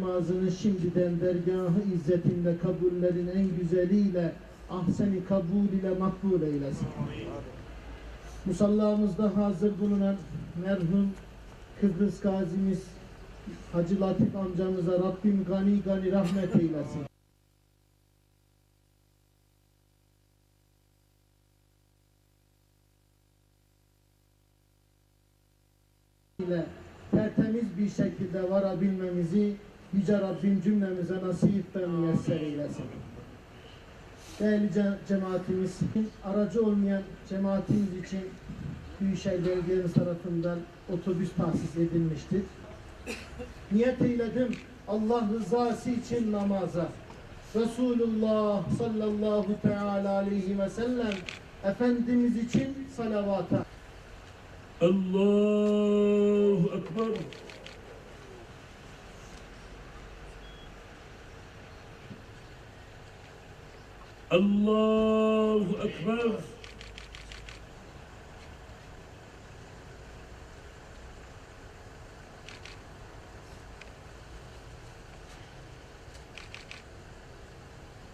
namazını şimdiden dergahı izzetinde kabullerin en güzeliyle ahseni kabul ile makbul eylesin. Musallamızda hazır bulunan merhum Kıbrıs gazimiz Hacı Latif amcamıza Rabbim gani gani rahmet eylesin. ile tertemiz bir şekilde varabilmemizi Yüce Rabbim cümlemize nasip ve müyesser eylesin. Değerli ce- cemaatimiz, aracı olmayan cemaatimiz için Büyükşehir Belediyemiz tarafından otobüs tahsis edilmiştir. Niyet eyledim Allah rızası için namaza. Resulullah sallallahu teala aleyhi ve sellem Efendimiz için salavata. Allahu Ekber. Allahu Ekber.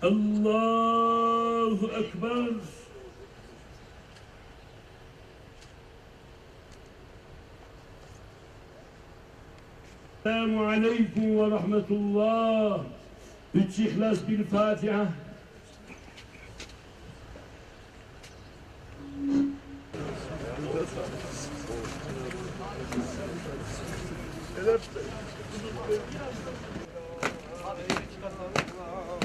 Allahu Ekber. Selamu Aleyküm ve Rahmetullah. Üç İhlas bir Fatiha.